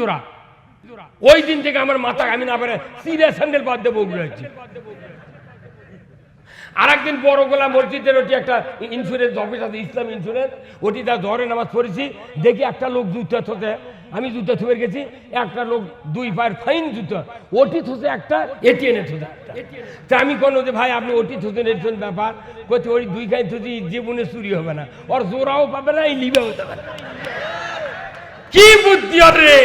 জোড়া ওই দিন থেকে আমার মাথা আমি না পারে সিরিয়াস স্যান্ডেল বাদ দেবো আর একদিন বড় গোলা মসজিদের ওটি একটা ইন্স্যুরেন্স অফিস আছে, ইসলাম ইন্স্যুরেন্স ওটি তা ধরে নামাজ পড়েছি। দেখি একটা লোক জুতো থতে, আমি জুতো থুয়ে গেছি, একটা লোক দুই পায়ের ফাইন জুতো, ওটি থসে একটা এটিএনে থসে তা আমি কোনো যে ভাই, আপনি ওটি থসেন এটিএন ব্যাপার করছে ওই দুই খাই থসি জীবনে চুরি হবে না, ওর জোরাও পাবে না, এই লিবেও যাবে না। কি বুদ্ধি রে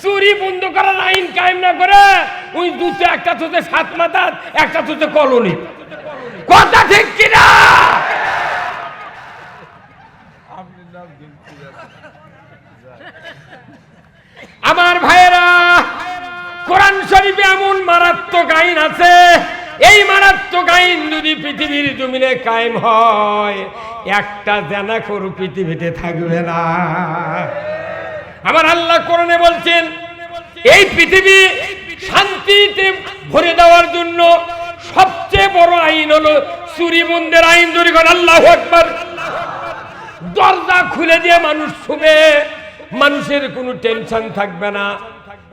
চুরি বন্ধ করার আইন কায়েম না করে ওই দুটো, একটা থুতে সাত মাথা একটা থুতে কলোনি। কথা ঠিক কিনা? আমার ভাইয়েরা, কোরআন শরীফে এমন মারাত্মক আইন আছে, এই মারাত্মক আইন যদি পৃথিবীর জমিনে কায়েম হয়, একটা জানা করু পৃথিবীতে থাকবে না। আমার আল্লাহ কোরআনে বলছেন, এই পৃথিবী শান্তিতে ভরে দেওয়ার জন্য সবচেয়ে বড় আইন হলো চুরি বন্ধের আইন যদি করেন আল্লাহ একবার দরজা খুলে দিয়ে মানুষ শুবে, মানুষের কোনো টেনশন থাকবে না।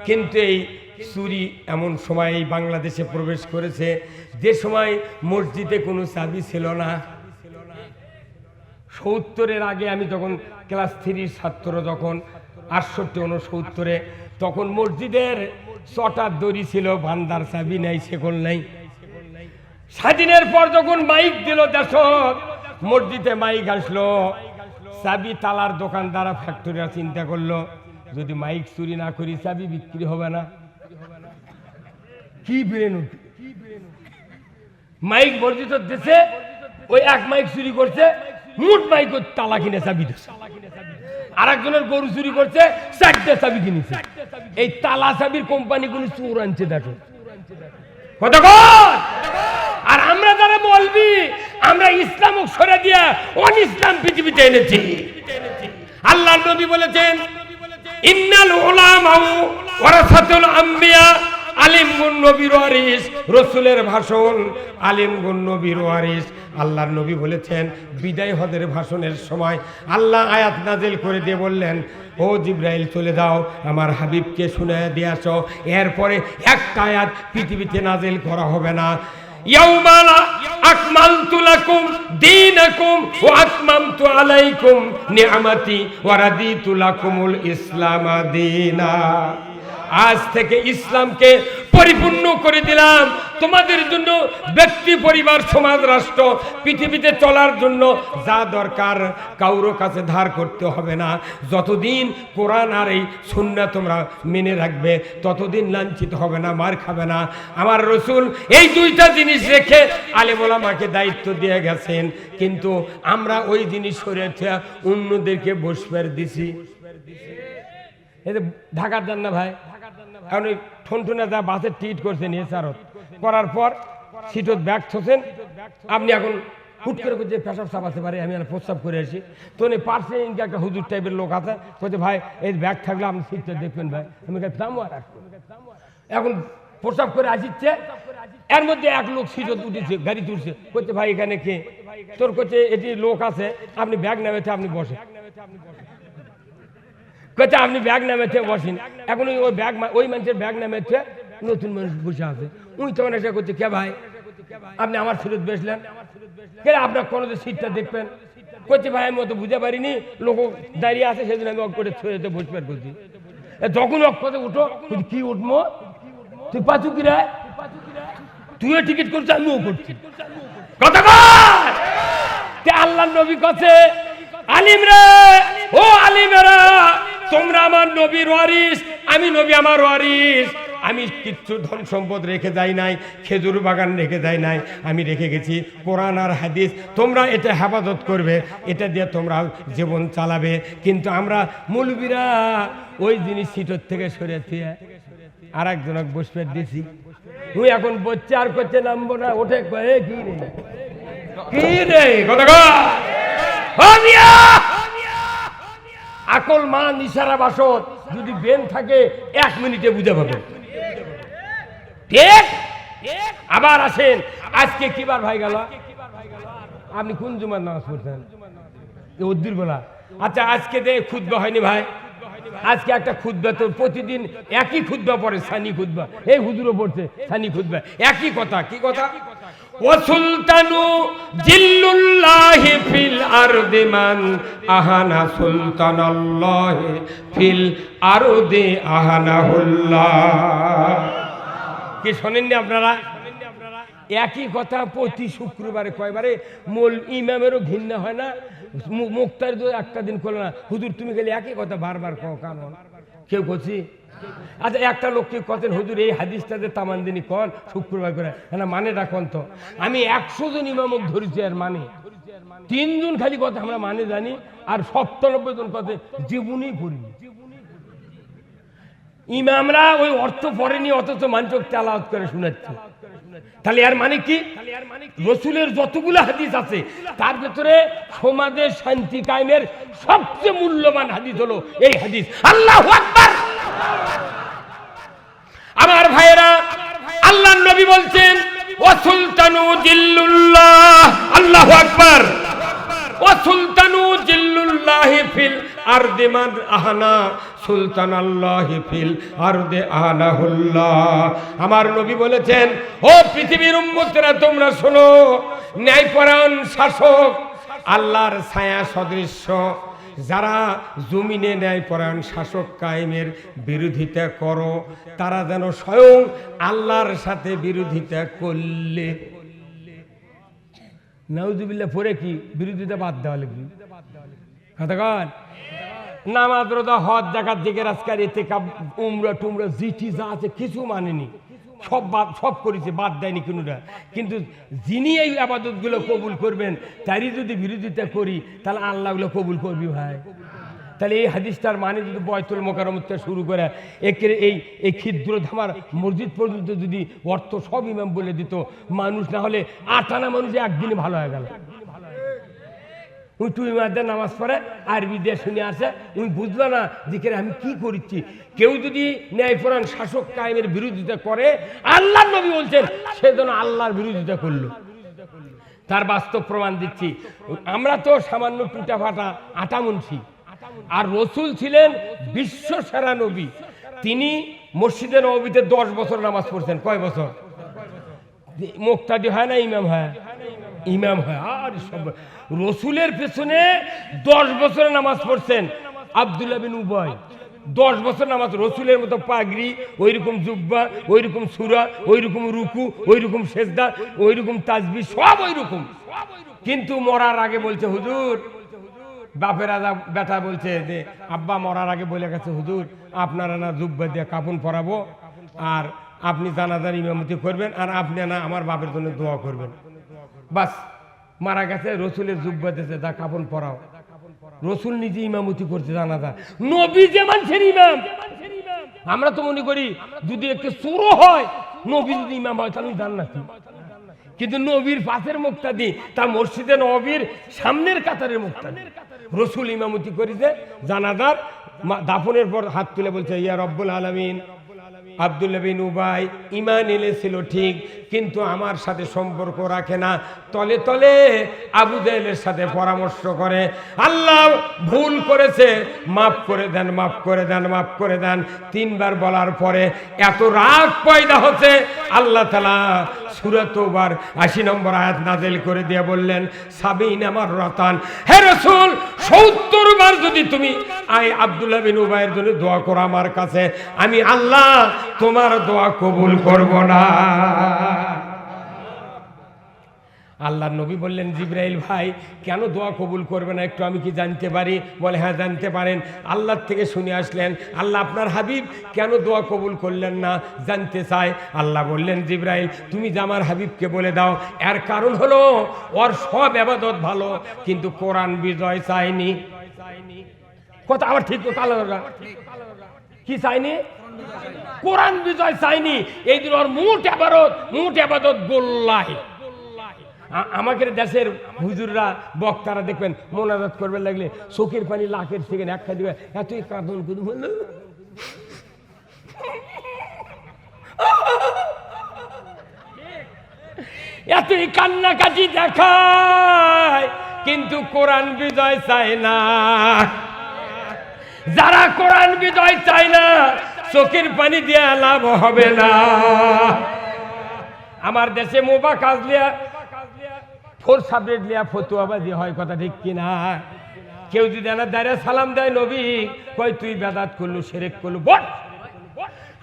কিন্তু এই চুরি এমন সময় বাংলাদেশে প্রবেশ করেছে যে সময় মসজিদে কোনো চাবি ছিল না, সত্তরের আগে আমি যখন ক্লাস থ্রির ছাত্র, যখন আটষট্টি উনসত্তরে তখন মসজিদের ছটার দড়ি ছিল, বান্দার চাবি নাই, সেকল নাই। স্বাধীনের পর যখন মাইক দিল, দেশ, মসজিদে মাইক আসলো, চাবি তালার দোকানদারা ফ্যাক্টরিরা চিন্তা করল, যদি মাইক চুরি না করি, চাবি বিক্রি হবে না। কি ব্রেন মাইক বর্জিত দেশে ওই এক মাইক চুরি করছে, মুট মাইক ওর তালা কিনে চাবি দিচ্ছে আর একজনের গরু চুরি করছে, চারটে চাবি কিনেছে। এই তালা চাবির কোম্পানি গুলো চোর আনছে, দেখো। কতক্ষণ আর আমরা যারা বলবি আমরা ইসলাম সরে দিয়া অন ইসলাম পৃথিবীতে এনেছি। আল্লাহ নবী বলেছেন, ইন্নাল উলামাউ ওয়ারাসাতুল আম্বিয়া আলিম গুন নবীর ওয়ারিস, রসুলের ভাষণ, আলিম গুন নবীর ওয়ারিস। আল্লাহর নবী বলেছেন, বিদায় হদের ভাষণের সময় আল্লাহ আয়াত নাজেল করে দিয়ে বললেন, ও জিব্রাইল, চলে যাও, আমার হাবিবকে শুনে দিয়ে আসো। এরপরে একটা আয়াত পৃথিবীতে নাজেল করা হবে না। আলাইকুম ইসলাম দীনা। আজ থেকে ইসলামকে পরিপূর্ণ করে দিলাম। তোমাদের জন্য ব্যক্তি, পরিবার, সমাজ, রাষ্ট্র, পৃথিবীতে চলার জন্য যা দরকার কাউরো কাছে ধার করতে হবে না। যতদিন কোরআন আর এই সুন্না তোমরা মেনে রাখবে, ততদিন লাঞ্ছিত হবে না, মার খাবে না। আমার রসুল এই দুইটা জিনিস রেখে আলেমোলামাকে দায়িত্ব দিয়ে গেছেন। কিন্তু আমরা ওই জিনিস সরেছে অন্যদেরকে বসবার দিছি। এই ঢাকার যান না ভাই? এখন ওই ঠনঠনে যা বাসের টিট করছেন এছাড়ত করার পর সিটত ব্যাগ থছেন আপনি এখন হুট করে যে পেশাব আসতে পারে আমি আর প্রস্তাব করে আসি। তো উনি পার্সে ইনকে একটা হুজুর টাইপের লোক আছে, বলছে, ভাই, এই ব্যাগ থাকলে আপনি সিটটা দেখবেন ভাই। আমি দামও আর এখন প্রস্তাব করে আসিচ্ছে, এর মধ্যে এক লোক সিটত উঠেছে, গাড়ি তুলছে। বলছে, ভাই, এখানে কে? তোর কাছে এটি লোক আছে, আপনি ব্যাগ নেমেছে আপনি বসে কচ্ছে আপনি ব্যাগ নামেছে, বসেন। এখন ওই ব্যাগ ওই মানুষের ব্যাগ নামেছে, নতুন মানুষ বসে আছে। উনি তখন এসে করছে কে ভাই? আপনি আমার সিটত বসলেন কে আপনার কোনো সিটটা দেখবেন? করছে ভাই, আমি অত বুঝতে পারিনি। লোক দাঁড়িয়ে আছে সেদিন আমি অক করে ছুঁড়ে বসবার করছি যখন অক করে উঠো কি উঠবো তুই পাচু কি রে? তুইও টিকিট করছিস, আমিও করছি। কথা কর! আল্লাহ নবী কাছে আলিম রে, ও আলিমেরা তোমরা আমার নবীর ওয়ারিস আমি নবী আমার ওয়ারিস আমি কিচ্ছু ধন সম্পদ রেখে যাই নাই, খেজুর বাগান রেখে যাই নাই, আমি রেখে গেছি কোরআন আর হাদিস। তোমরা এটা হেফাজত করবে, এটা দিয়ে তোমরা জীবন চালাবে। কিন্তু আমরা মুলবিরা ওই জিনিস সিটর থেকে সরে দিয়ে আর একজনক বসবে দিছি। তুই এখন বচ্চা আর করছে নামবো না, ওঠে কি রে? কি রে? কথা! আকল মা নিশারা বাসত যদি বেন থাকে, এক মিনিটে বুঝে পাবে ঠিক? আবার আসেন। আজকে কিবার ভাই গেল? আপনি কোন জুমার নামাজ পড়ছেন? উদ্দির বেলা। আচ্ছা আজকে দে খুদ্ হয়নি ভাই। আজকে একটা খুদ্া তো প্রতিদিন একই খুদ্া পড়ে, সানি খুদ্া এই হুজুরও পড়ছে সানি খুদ্া একই কথা, কি কথা? ফিল ফিল শোনেননি আপনারা? একই কথা প্রতি শুক্রবারে কয়বারে? মোল ইমামেরও ঘৃণা হয় না মুক্তার একটা দিন করল না। হুজুর, তুমি গেলে একই কথা বারবার কেউ করছি আচ্ছা একটা লোককে কতেন হুজুর, এই হাদিসটাতে তামান দিনই কন শুক্রবার করে। হ্যাঁ মানে রাখন তো। আমি একশো জন ইমামক ধরেছি আর মানে। তিনজন খালি কথা আমরা মানে জানি, আর সপ্তানব্বই জন কথা জীবনই পড়িনি ইমামরা ওই অর্থ পড়েনি, অথচ মানচক চালাওয়াত করে শোনাচ্ছে। তাহলে আর মানে কি? রসুলের যতগুলো হাদিস আছে, তার ভেতরে সমাজের শান্তি কায়েমের সবচেয়ে মূল্যবান হাদিস হলো এই হাদিস। আল্লাহ আকবার! আমার ভাইয়েরা আল্লাহ নবী বলছেন, ও সুলতানু জিল্লুল্লাহ। আল্লাহ আকবার। ও সুলতানু ফিল আরদে মান আহানা সুলতান আল্লাহ ফিল আরদে আহানাহুল্লাহ আমার নবী বলেছেন, ও পৃথিবীর উম্মতরা, তোমরা শোনো, ন্যায়পরায়ণ শাসক, আল্লাহর ছায়া সদৃশ্য যারা জমিনে ন্যায়পরায়ণ শাসক কায়েমের বিরোধিতা করো, তারা যেন স্বয়ং আল্লাহর সাথে বিরোধিতা করলে। নাউজুবিল্লাহ, পরে কি? বিরোধিতা বাদ দেওয়া লাগবে। নামাজ, রোজা, হজ, জাকাত দিকে রাজকার এতে উমরা টুমরা, জিটি, যা আছে, কিছু মানেনি। সব বাদ সব করেছে, বাদ দেয়নি কোনোটা। কিন্তু যিনি এই আবাদতগুলো কবুল করবেন, তারই যদি বিরোধিতা করি, তাহলে আল্লাহগুলো কবুল করবি ভাই। তাহলে এই হাদিসটার মানে যদি বয়তুল মোকারমতটা শুরু করে, একের এই এই ক্ষিদ্র ধামার মসজিদ পর্যন্ত যদি অর্থ সব ইমাম বলে দিত, মানুষ না হলে আটানা মানুষ একদিনে ভালো হয়ে গেল। উনি তুই মাদের নামাজ পড়ে, আরবি দিয়ে শুনে আসে। উনি বুঝলো না, যে আমি কি করছি? কেউ যদি ন্যায়পরায়ণ শাসক কায়েমের বিরোধিতা করে আল্লাহ নবী বলছেন, সে যেন আল্লাহর বিরোধিতা করল। তার বাস্তব প্রমাণ দিচ্ছি। আমরা তো সামান্য টুটা ফাটা আটা মুন্সি। আর রসুল ছিলেন বিশ্ব সেরা নবী। তিনি মসজিদে নবীতে দশ বছর নামাজ পড়ছেন। কয় বছর? মুক্তাদি হয় না, ইমাম হয়? ইমাম হয়। আর সব রসুলের পেছনে দশ বছরের নামাজ পড়ছেন আবদুল্লাহ বিন উবয় দশ বছর নামাজ রসুলের মতো পাগড়ি ওই রকম জুব্বা ওই রকম সুরা ওই রকম রুকু ওই রকম সেজদা ওই রকম তাজবি, সব ওই রকম কিন্তু মরার আগে বলছে, হুজুর, বাপের আদা বেটা বলছে যে, আব্বা মরার আগে বলে গেছে, হুজুর, আপনারা না জুব্বা দিয়ে কাপড় পরাবো, আর আপনি জানাজার ইমামতি করবেন, আর আপনি না আমার বাপের জন্য দোয়া করবেন। বাস, মারা গেছে, রসুলের জুব্বা দিয়েছে তা কাপন পরাও। রসুল নিজে ইমামতি করছে জানাজা নবী যে মানুষের ইমাম। আমরা তো মনে করি, যদি একটু চোরও হয়, নবী যদি ইমাম হয়, তাহলে জান্নাতি। কিন্তু নবীর পাশের মুক্তাদি তা মসজিদে নবীর সামনের কাতারের মুক্তাদি। রসুল ইমামতি করেছে জানাদার দাফনের পর হাত তুলে বলছে, ইয়া রব্বুল আলমিন আবদুল্লা বিন উবাই ইমান এনেছিল ঠিক কিন্তু আমার সাথে সম্পর্ক রাখে না। তলে তলে আবু জাহেলের সাথে পরামর্শ করে, আল্লাহ ভুল করেছে, মাফ করে দেন, মাফ করে দেন, মাফ করে দেন। তিনবার বলার পরে এত রাগ পয়দা হচ্ছে। আল্লাহ তালা সুরতবার আশি নম্বর আয়াত নাজেল করে দিয়ে বললেন, সাবিন আমার রতান। হে রসুল, সত্তর বার যদি তুমি আই আবদুল্লাহ বিন উবাইয়ের জন্য দোয়া করো আমার কাছে। আমি আল্লাহ তোমার দোয়া কবুল করব না। আল্লাহ নবী বললেন, জিব্রাইল ভাই, কেন দোয়া কবুল করবে না? একটু আমি কি জানতে পারি? বলে হ্যাঁ জানতে পারেন। আল্লাহর থেকে শুনে আসলেন, আল্লাহ আপনার হাবিব, কেন দোয়া কবুল করলেন না? জানতে চায়। আল্লাহ বললেন, জিব্রাইল, তুমি যে আমার হাবিবকে বলে দাও, এর কারণ হলো, ওর সব আবাদত ভালো, কিন্তু কোরআন বিজয় চায়নি। কথা আবার ঠিক, কথা আলাদা কি চাইনি কোরআন বিজয় চাইনি এই দিন ওর মুঠ আবাদত মুঠ আবাদত গোল্লাই আ- আমাদের দেশের হুজুররা, বক্তারা দেখবেন, মোনাজাত করবে লাগলে চোখের পানি লাখের সেকেন্ড একটা দিবে। এতই কাঁদন কুদু এতই কান্নাকাটি দেখায়, কিন্তু কোরআন বিজয় চায় না। যারা কোরআন বিজয় চায় না, চোখের পানি দিয়ে লাভ হবে না। আমার দেশে মোবা কাজলিয়া ফোর সাবজেক্ট লিয়া ফতুয়াবাজি হয় কথা ঠিক কিনা? কেউ যদি এনার দাঁড়িয়ে সালাম দেয় নবী, কয়, তুই বেদাত করলু, সেরেক করলু বট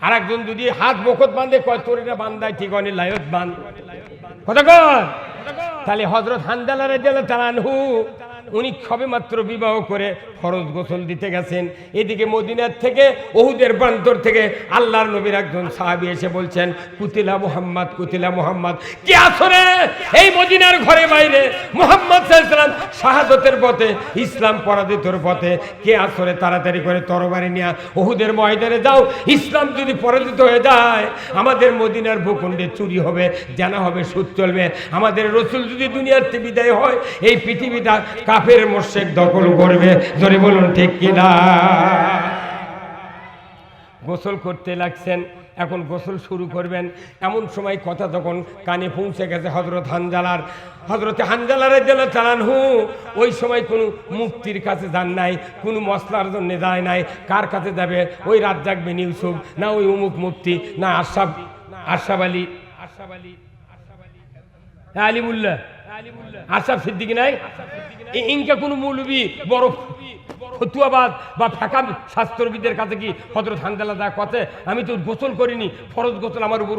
আর একজন যদি হাত বকত বাঁধে, কয়, তোর এটা বান্ধায় ঠিক অনেক লায়ত বান কথা কর তাহলে হজরত হান্দালারে জেলে তালানহু উনি সবে মাত্র বিবাহ করে? ফরজ গোসল দিতে গেছেন। এদিকে মদিনার থেকে, ওহুদের প্রান্তর থেকে আল্লাহর নবীর একজন সাহাবি এসে বলছেন, কুতিলা মোহাম্মদ কুতিলা মোহাম্মদ, কে আসরে? এই মদিনার ঘরে বাইরে মোহাম্মদ শাহাদতের পথে, ইসলাম পরাজিতর পথে, কে আসরে তাড়াতাড়ি করে তরবারি নিয়ে ওহুদের ময়দানে যাও। ইসলাম যদি পরাজিত হয়ে যায়, আমাদের মদিনার ভূখণ্ডে চুরি হবে, জানা হবে, সুদ চলবে। আমাদের রসুল যদি দুনিয়াতে বিদায় হয়, এই পৃথিবীটা কাফের মোর্শেক দখল করবে। ধরে বলুন, ঠিক কিনা? গোসল করতে লাগছেন, এখন গোসল শুরু করবেন। এমন সময় কথা তখন কানে পৌঁছে গেছে হজরত হানজালার হজরতে হানজালারের জন্য চালান হু ওই সময় কোনো মুক্তির কাছে যান নাই, কোনো মশলার জন্য যায় নাই, কার কাছে যাবে? ওই রাত জাগবে ইউসুফ, না ওই উমুক মুক্তি না আশাব আশাব আলী আশাব আলী। হ্যাঁ আলিমুল্লাহ। সিদ্দিকি নাই? মৌলবি বড় ফতুয়াবাদ বা কাছে কি হজরত দা আমি তো গোসল করিনি, ফরজ গোসল আমার উপর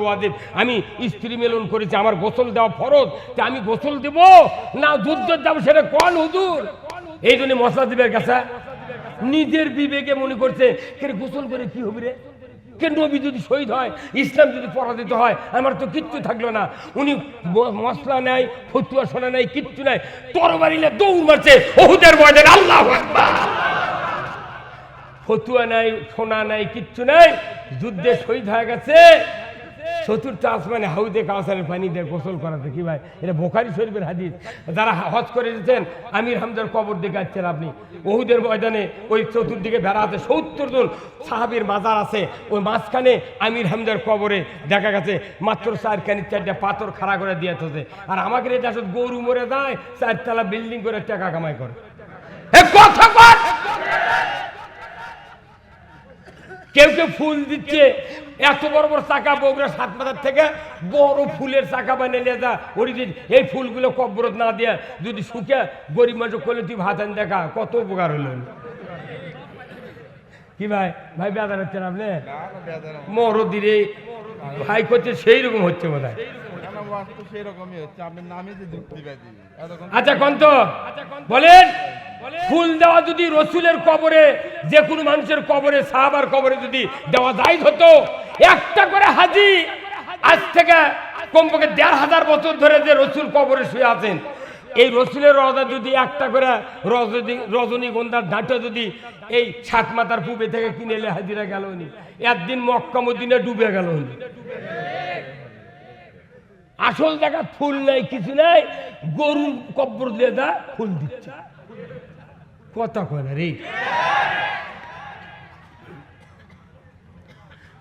আমি স্ত্রী মেলন করেছি, আমার গোসল দেওয়া ফরজ। তা আমি গোসল দেব? না যুদ্ধ যাব সেটা কল হুজুর? এই জন্য মশলা দিবের কাছে। নিজের বিবেকে মনে করছে গোসল করে কি হবে রে? কে নবী যদি শহীদ হয়, ইসলাম যদি পরাজিত হয়, আমার তো কিচ্ছু থাকল না। উনি মশলা নেয়, ফতুয়া শোনা নেয়, কিচ্ছু নাই তরবারিলে দৌড় মারছে, ওহুদের ময়দান আল্লাহ ফতুয়া নাই সোনা নাই কিচ্ছু নাই যুদ্ধে শহীদ হয়ে গেছে। চতুর্থ আসমানে হাউদে কাউসারের পানি দিয়ে গোসল করাতে, কি ভাই? এটা বোখারি শরীফের হাদিস। যারা হজ করে দিচ্ছেন আমির হামদার কবর দেখে আসছেন আপনি। ওহুদের ময়দানে ওই চতুর্দিকে বেড়া আছে, সত্তর জন সাহাবির মাজার আছে। ওই মাঝখানে আমির হামদার কবরে দেখা গেছে, মাত্র চারখানি, চারটা পাথর খাড়া করে দিয়ে থাকে আর আমাকে এটা আসলে গরু মরে যায়, চারতলা বিল্ডিং করে টাকা কামাই করে। কথা! কেউ কেউ ফুল দিচ্ছে। এত বড় বড় চাকা বগুড়া সাত মাথার থেকে বড় ফুলের চাকা বানিয়ে নিয়ে যা। ওরিজিন এই ফুলগুলো কব্বরত না দিয়ে যদি শুকে গরিব মানুষ করলে তুই ভাত আন দেখা কত উপকার হলো? কি ভাই? ভাই বেদার হচ্ছেন আপনি? মরো মরদিরে ভাই করছে সেই রকম হচ্ছে বোধ হয়। আচ্ছা কন্ত বলেন। ফুল দেওয়া যদি রসুলের কবরে, যে কোনো মানুষের কবরে, সাহাবার কবরে যদি দেওয়া যায় হতো, একটা করে হাজি আজ থেকে কমপক্ষে দেড় হাজার বছর ধরে যে রসুল কবরে শুয়ে আছেন, এই রসুলের রজা যদি একটা করে রজনী রজনীগন্ধার ডাঁটা যদি এই সাত মাথার পুবে থেকে কিনে এলে হাজিরা গেল নি একদিন মক্কা মদিনে ডুবে গেল নি আসল জায়গা ফুল নাই, কিছু নাই, গরুর কব্বর দিয়ে দা ফুল দিচ্ছে।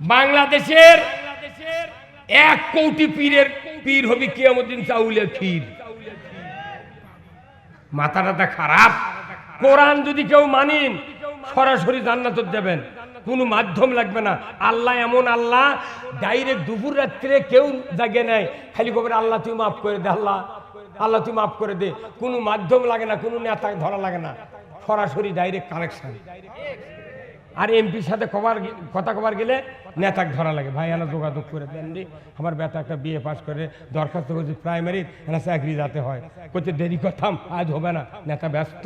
বাংলাদেশের এক কোটি পীরের পীর হবে কিয়ামুদ্দিন চাউলের ক্ষীর। মাথা টাথা খারাপ। কোরআন যদি কেউ মানিন সরাসরি জান্নাত দেবেন। কোনো মাধ্যম লাগবে না। আল্লাহ এমন আল্লাহ, ডাইরেক্ট দুপুর রাত্রে কেউ জাগে নেয় খালি খবর আল্লাহ তুই মাফ করে দে, আল্লাহ। আল্লাহ তুই মাফ করে দে। কোনো মাধ্যম লাগে না, কোনো নেতা ধরা লাগে না। সরাসরি ডাইরেক্ট কানেকশন আর এমপির সাথে কবার কথা কবার গেলে নেতাকে ধরা লাগে। ভাই এনা যোগাযোগ করে দেন আমার বেটা একটা বিয়ে পাস করে, দরখাস্ত করছি প্রাইমারি এনা চাকরি যাতে হয়। করছে দেরি করতাম, আজ হবে না। নেতা ব্যস্ত।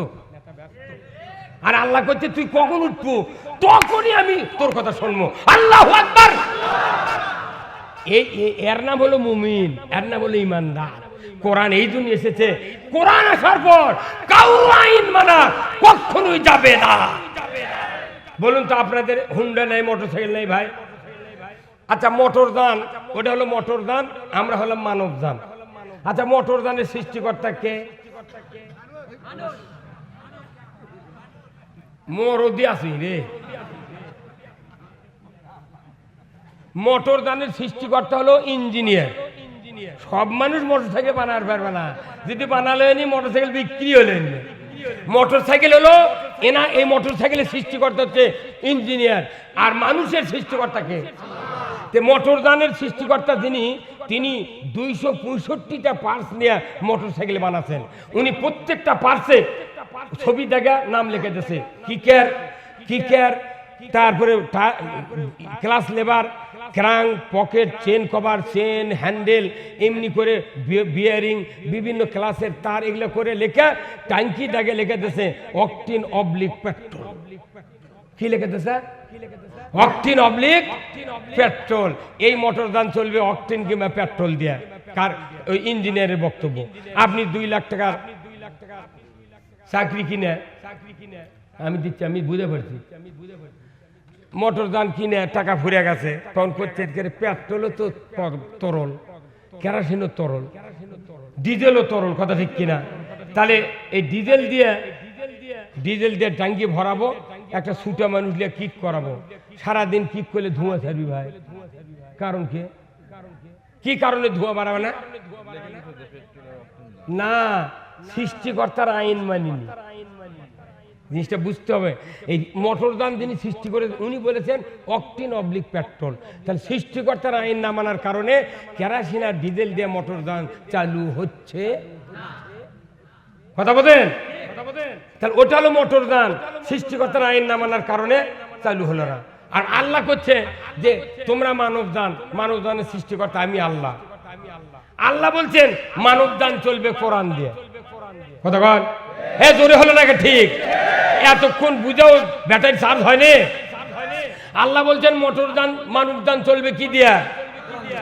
আর আল্লাহ করছে তুই কখন উঠবো? তখনই আমি তোর কথা শুনব। আল্লাহ এর নাম হলো মুমিন, এর নাম হলো ইমানদার। কোরআন এই জন্য এসেছে। কোরআন আসার পর কাউ আইন মানা কখনোই যাবে না। বলুন তো আপনাদের হুন্ডা নেই মোটর সাইকেল নেই ভাই? আচ্ছা মোটর দান ওটা হলো মোটর দান আমরা হলাম মানব দান আচ্ছা মোটর দানের সৃষ্টিকর্তা কে? মরদি আসি রে। মোটর দানের সৃষ্টিকর্তা হলো ইঞ্জিনিয়ার। সব মানুষ মোটর সাইকেল বানার পারবে না। যদি বানালে নি মোটর সাইকেল বিক্রি হলেন মোটর সাইকেল হলো এনা এই মোটর সাইকেলের সৃষ্টিকর্তা হচ্ছে ইঞ্জিনিয়ার। আর মানুষের সৃষ্টিকর্তাকে তে মোটর যানের সৃষ্টিকর্তা যিনি, তিনি দুইশো পঁয়ষট্টিটা পার্স নিয়ে মোটর সাইকেল বানাচ্ছেন উনি প্রত্যেকটা পার্টসে ছবি দেখা নাম লিখে দিয়েছে। কিকের কিকের তারপরে class labour crank pocket chain cover chain handle এমনি করে বিয়ারিং বিভিন্ন ক্লাসের তার এগুলো করে লেখা ট্যাঙ্কি দাগে লিখে দিয়েছে অকটিন অবলিক পেট্রোল কি লিখে দিয়েছে? অকটিন অবলিক পেট্রোল এই মোটর যান চলবে অকটিন কিংবা পেট্রোল দিয়ে। কার, ওই ইঞ্জিনিয়ারের বক্তব্য। আপনি দুই লাখ টাকার চাকরি কিনে চাকরি কিনে আমি দিচ্ছি, আমি বুঝে পারছি মোটর যান কিনে টাকা ফুরে গেছে। তখন এর পেট্রোলও তো তরল, কেরাসিনও তরল, ডিজেলও তরল, কথা ঠিক কিনা? তাহলে এই ডিজেল দিয়ে ডিজেল দিয়ে টাঙ্কি ভরাবো, একটা ছুটা মানুষ দিয়ে কিক করাবো। সারাদিন কিক করলে ধোঁয়া ছাড়বি ভাই। কারণ কি? কি কারণে ধোঁয়া বাড়াবে না? না, সৃষ্টিকর্তার আইন মানিনি। জিনিসটা বুঝতে হবে। এই মোটর যান যিনি সৃষ্টি করে উনি বলেছেন, অকটিন অবলিক পেট্রোল। তাহলে সৃষ্টিকর্তার আইন না মানার কারণে কেরাসিন আর ডিজেল দিয়ে মোটর যান চালু হচ্ছে। কথা বলেন? তাহলে ওটা হলো মোটর যান সৃষ্টিকর্তার আইন না মানার কারণে চালু হলো না। আর আল্লাহ করছে যে, তোমরা মানব যান মানব যানের সৃষ্টিকর্তা আমি আল্লাহ। আল্লাহ বলছেন মানব যান চলবে কোরআন দিয়ে। কথা বল। হ্যাঁ জোরে হলো নাকি ঠিক? এতক্ষণ বুঝাও ব্যাটারি চার্জ হয়নি? আল্লাহ বলছেন, মোটর যান মানব যান, চলবে কি দিয়া?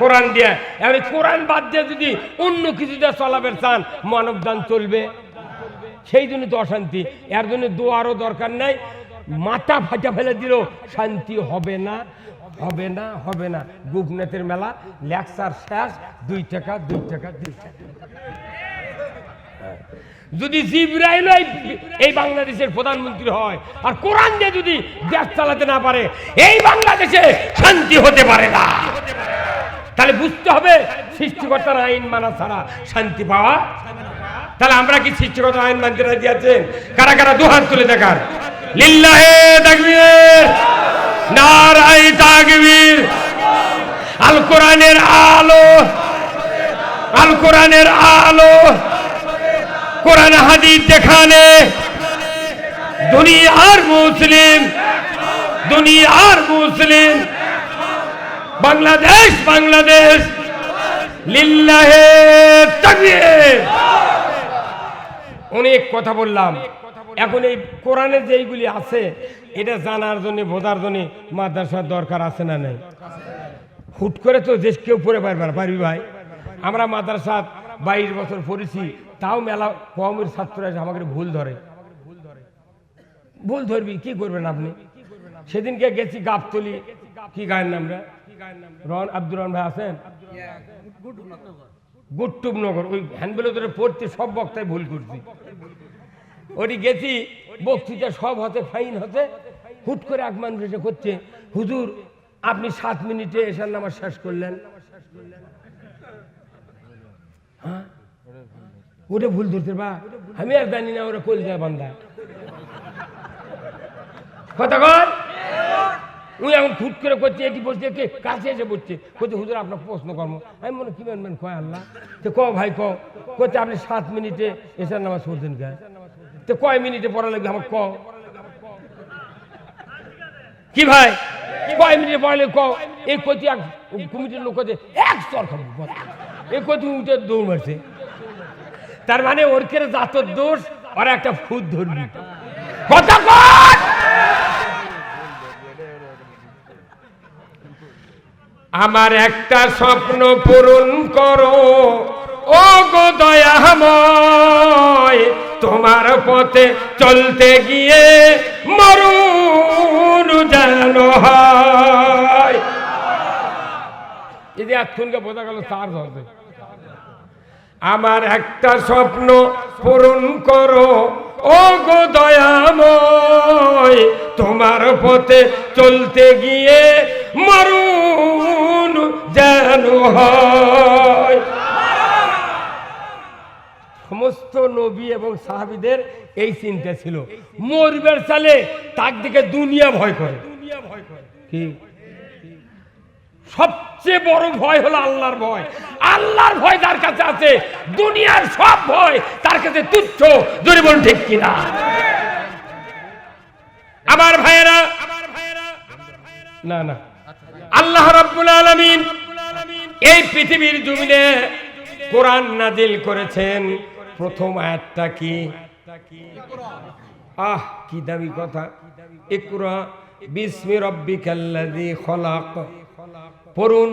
কোরআন দিয়া। এবারে কোরআন বাদ দিয়ে যদি অন্য কিছু দিয়ে চলাবের চান, মানব যান চলবে। সেই জন্য তো অশান্তি। এর জন্য দোয়ারও দরকার নাই। মাথা ফাটা ফেলে দিল শান্তি হবে না হবে না হবে না। গুগনাথের মেলা, লেকচার শেষ, দুই টাকা দুই টাকা দুই টাকা। যদি জিব্রাইল এই- বাংলাদেশের প্রধানমন্ত্রী হয়, আর কোরআন দিয়ে যদি দেশ চালাতে না পারে, এই বাংলাদেশে শান্তি হতে পারে না। তাহলে বুঝতে হবে, সৃষ্টিকর্তার আইন মানা ছাড়া শান্তি পাওয়া তাহলে আমরা কি সৃষ্টিকর্তার আইন মানতে রাজি আছেন? কারা কারা দুহাত তুলে দেখার লিল্লাহে তাকবীর নারাই তাকবীর, আল কোরআনের আলো, আল কোরআনের আলো। কোরআন হাদিস যেখানে দুনিয়ার মুসলিম দুনিয়ার মুসলিম, বাংলাদেশ বাংলাদেশ, লিল্লাহে তাকবীর। অনেক কথা বললাম। এখন এই কোরআনে যেইগুলি আছে, এটা জানার জন্য, বোঝার জন্য মাদ্রাসার দরকার আছে না নাই? হুট করে তো দেশ কেউ পড়ে পারবে না, পারবি ভাই? আমরা মাদ্রাসা বাইশ বছর পড়েছি তাও মেলা কমের ছাত্ররা এসে আমাকে ভুল ধরে। ভুল ধরবি, কি করবেন আপনি? সেদিনকে গেছি গাবতলি। কি গায়ের নাম রে? রন, আব্দুর রহমান ভাই আছেন? গুট্টুব নগর ওই হ্যান্ডবেলে ধরে পড়তে সব বক্তায় ভুল করছি। ওটি গেছি, বক্তৃতা সব হতে ফাইন হতে, হুট করে এক মানুষ এসে করছে, হুজুর, আপনি সাত মিনিটে এসার নামাজ শেষ করলেন। ওটা ভুল ধরতে বা আমি আর জানি না, ওরা কলিজা বান্ধা কথা কর। উনি এখন খুট করে করছে এটি বসছে, কে কাছে এসে বসছে। করছে হুজুর, আপনার প্রশ্ন কর্ম। আমি মনে কি মানবেন কয় আল্লাহ? তো ক ভাই ক করছে আপনি সাত মিনিটে এসার নামাজ পড়ছেন কে? তো কয় মিনিটে পড়া লাগবে? আমার ক কি ভাই? কয় মিনিটে পড়ালে ক এই কতি এক কমিটির লোক আছে এক চর খাব। এই কতি উঠে দৌড় মারছে। তার মানে ওর কেড়ে জাতর দোষ আর একটা ফুট ধরবি কথা আমার একটা স্বপ্ন পূরণ করো। ও গো দয়াময়, তোমার পথে চলতে গিয়ে মরুন যেন হয়। এই যে এক্ষুনকে বোঝা গেল চার ধরতে আমার একটা স্বপ্ন পূরণ করো। ও গো দয়াময় তোমার পথে চলতে গিয়ে মরুন যেন হয়। সমস্ত নবী এবং সাহাবিদের এই চিন্তা ছিল। মরবের সালে তার দিকে দুনিয়া ভয় করে। কি? সবচেয়ে বড় ভয় হলো আল্লাহর ভয়। আল্লাহর ভয় তার কাছে আছে, দুনিয়ার সব ভয় তার কাছে তুচ্ছ। বলুন ঠিক কিনা? আমার ভাইয়েরা, না না। আল্লাহ রাব্বুল আলামিন এই পৃথিবীর জমিনে কোরআন নাজিল করেছেন। প্রথম আয়াতটা কি? আহ, কি দামি কথা। ইকরা বিসমি রব্বিকাল্লাযী খলাক। পড়ুন।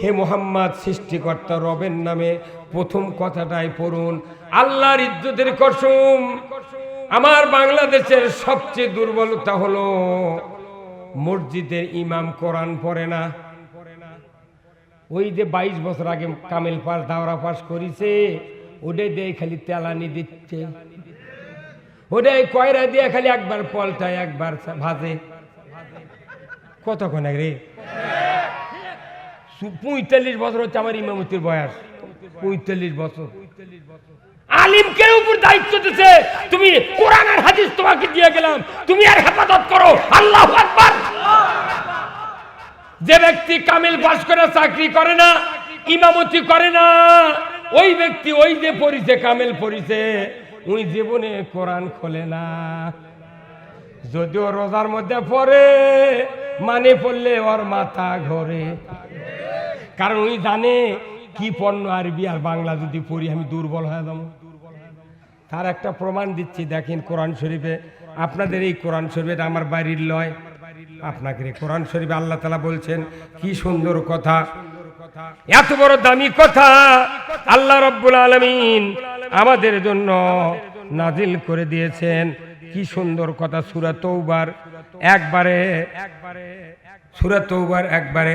হে মোহাম্মদ, সৃষ্টিকর্তা রবের নামে প্রথম কথাটাই পড়ুন। আল্লাহর ইজ্জতের কসম। আমার বাংলাদেশের সবচেয়ে দুর্বলতা হলো মসজিদের ইমাম কোরআন পড়ে না। ওই যে বাইশ বছর আগে কামেল পাস দাওরা পাস করিছে, ওটাই দিয়ে খালি তেলানি দিচ্ছে। ওটাই কয়রা দিয়ে খালি একবার পলটায় একবার ভাজে। কতক্ষণ রে? পঁয়তাল্লিশ বছর হচ্ছে আমার ইমামতির বয়স। পঁয়তাল্লিশ বছর। আলিমকে উপর দায়িত্ব দিছে? তুমি কোরআন আর হাদিস তোমাকে দিয়ে গেলাম। তুমি আর হেফাজত করো। আল্লাহ আকবার। যে ব্যক্তি কামিল পাস করে, চাকরি করে না, ইমামতি করে না, ওই ব্যক্তি ওই যে পড়িছে, কামেল পড়িছে ওই জীবনে কোরআন খোলে না। যদিও রোজার মধ্যে পড়ে মানে পড়লে ওর মাথা ঘরে। কারণ ওই জানে কি পণ্য আরবি আর বাংলা যদি পড়ি, আমি দুর্বল হয়ে যাব। তার একটা প্রমাণ দিচ্ছি, দেখেন কোরআন শরীফে, আপনাদের এই কোরআন শরীফে আমার বাড়ির লয়। আপনাকে কোরআন শরীফে আল্লাহ তালা বলছেন, কি সুন্দর কথা। এত বড় দামি কথা, আল্লাহ রব্বুল আলমিন আমাদের জন্য নাজিল করে দিয়েছেন। কি সুন্দর কথা, সুরা তৌবার একবারে, সুরা তৌবার একবারে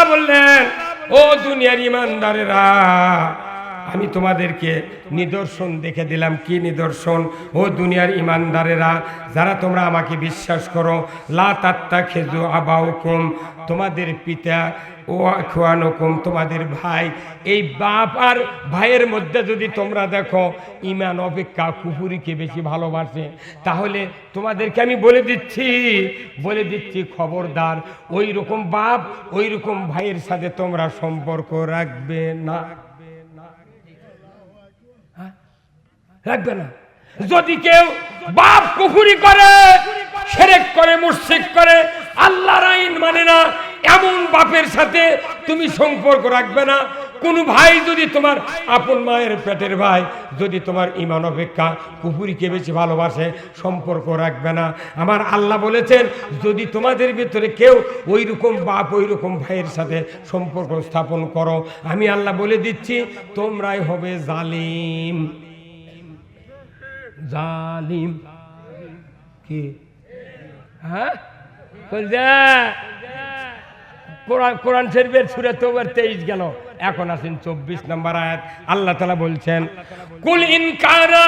বললেন, ও দুনিয়ার ইমানদারেরা, আমি তোমাদেরকে নিদর্শন দেখে দিলাম। কি নিদর্শন? ও দুনিয়ার ইমানদারেরা, যারা তোমরা আমাকে বিশ্বাস করো, লা তাত্তা খেজু আবাউকুম, তোমাদের পিতা ও খোয়ানুকুম তোমাদের ভাই, এই বাপ আর ভাইয়ের মধ্যে যদি তোমরা দেখো ইমান অপেক্ষা কুপুরিকে বেশি ভালোবাসে, তাহলে তোমাদেরকে আমি বলে দিচ্ছি বলে দিচ্ছি খবরদার ওই রকম বাপ ওই রকম ভাইয়ের সাথে তোমরা সম্পর্ক রাখবে না হ্যাঁ? রাখবে না যদি কেউ বাপ কুফুরি করে, সেরেক করে মুর্শিক করে, আল্লাহর আইন মানে না এমন বাপের সাথে তুমি সম্পর্ক রাখবে না। কোন ভাই যদি তোমার আপন মায়ের পেটের ভাই, যদি তোমার ইমান অপেক্ষা কুপুরিকে বেশি ভালোবাসে, সম্পর্ক রাখবে না। আমার আল্লাহ বলেছেন, যদি তোমাদের ভিতরে কেউ ওই রকম বাপ ওই রকম ভাইয়ের সাথে সম্পর্ক স্থাপন করো। আমি আল্লাহ বলে দিচ্ছি, তোমরাই হবে জালিম। জালিম। কি? হ্যাঁ? কোরআন শরীফের সুরে তো তেইশ গেল। এখন আছেন চব্বিশ নম্বর আয়াত। আল্লাহ তালা বলছেন, কুল ইন কানা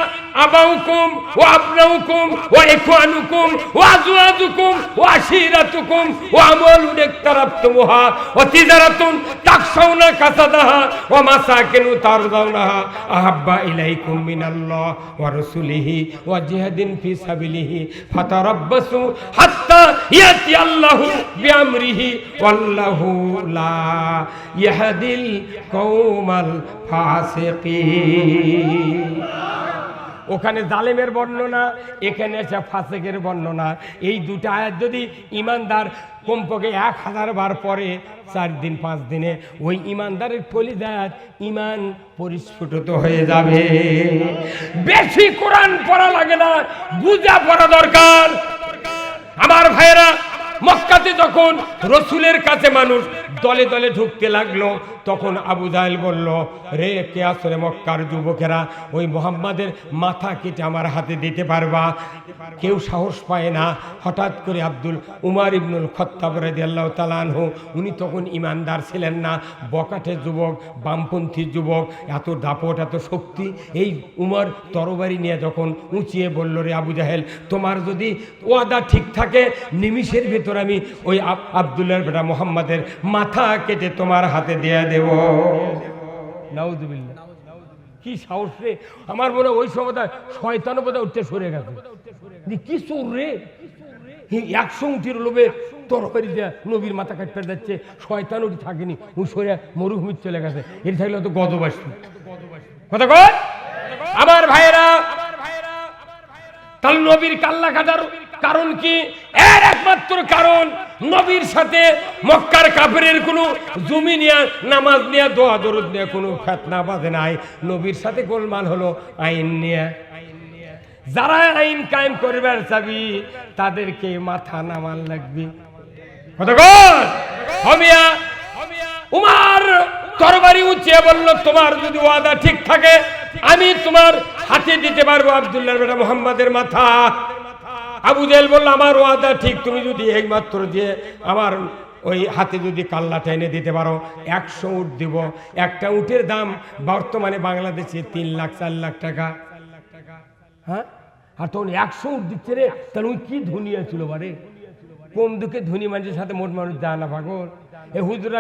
আবাউকুম ওয়া আবনাউকুম ওয়া ইখওয়ানুকুম ওয়া আজওয়াজুকুম ওয়া আশিরাতুকুম ওয়া আমওয়ালুন ইকতারাবতুমুহা ওয়া তিজারাতুন তাখশাউনা কাসাদাহা ওয়া মাসাকিনু তারদাউনাহা আহাব্বা ইলাইকুম মিনাল্লাহ ওয়া রাসূলিহি ওয়া জিহাদিন ফি সাবিলিহি ফাতারাব্বাসু হাত্তা ইয়াতি আল্লাহু বিআমরিহি ওয়াল্লাহু লা ইয়াহদিল কওমাল ফাসিকিন ওখানে জালেমের বর্ণনা, এখানে আছে ফাসেকের বর্ণনা। এই দুটো আয়াত যদি ইমানদার কমপক্ষে এক হাজার বার পরে চার দিন, পাঁচ দিনে, ওই ইমানদারের কলিদার ইমান পরিস্ফুটিত হয়ে যাবে। বেশি কোরআন পড়া লাগে না, বুঝা পড়া দরকার। আমার ভাইয়েরা, মক্কাতে যখন রসুলের কাছে মানুষ দলে দলে ঢুকতে লাগল। তখন আবু জাহেল বলল, রে, কে আসরে মক্কার যুবকেরা? ওই মোহাম্মদের মাথা কেটে আমার হাতে দিতে পারবা? কেউ সাহস পায় না। হঠাৎ করে আব্দুল উমার ইবনুল খত্তাব রাদিয়াল্লাহু তাআলা আনহু, উনি তখন ইমানদার ছিলেন না। বকাটে যুবক, বামপন্থী যুবক, এত দাপট, এত শক্তি। এই উমর তরবারি নিয়ে যখন উঁচিয়ে বলল, রে আবু জাহেল, তোমার যদি ওয়াদা ঠিক থাকে, নিমিষের ভেতর আমি ওই আব- আব্দুল্লাহর বেটা মোহাম্মদের মাথা কেটে তোমার হাতে দিয়ে দেব। কি সাহস রে? আমার মনে ওই সময় শয়তানও বোধহয় উঠতে সরে গেছে কি চোর রে? একশো উঠির লোভে তরকারি দেয়া নবীর মাথা কাটতে যাচ্ছে। শয়তান উঠি থাকেনি ওই সরে মরুভূমির চলে গেছে। এর থাকলে হয়তো গদব আসবে কথা কয়? আমার ভাইয়েরা তাহলে নবীর কাল্লা কাটার কারণ কি? এর একমাত্র কারণ নবীর সাথে মক্কার কাফেরের কোনো জমি নিয়ে, নামাজ নিয়ে, দোয়া দরুদ নিয়ে কোনো ফেতনা বাঁধে নাই। নবীর সাথে গোলমাল হলো আইন নিয়ে। যারা আইন কায়েম করবার চাবি, তাদেরকে মাথা নামান লাগবে। উমার তরবারি উঁচিয়ে বলল, তোমার যদি ওয়াদা ঠিক থাকে, আমি তোমার হাতে দিতে পারব আব্দুল্লাহ মোহাম্মদের মাথা। আবু জেল বলল, আমার ওয়াদা ঠিক, তুমি যদি এই মাত্র দিয়ে আমার ওই হাতে যদি কাল্লাটা এনে দিতে পারো, একশো উট দিব। একটা উটের দাম বর্তমানে বাংলাদেশে তিন লাখ, চার লাখ টাকা। হ্যাঁ? আর তখন একশো উঠ দিচ্ছে রে। তাহলে ওই কি ধনী ছিল বারে? কম দুঃখে ধনী মানুষের সাথে মোট মানুষ যায় না পাগল? এ হুজুরা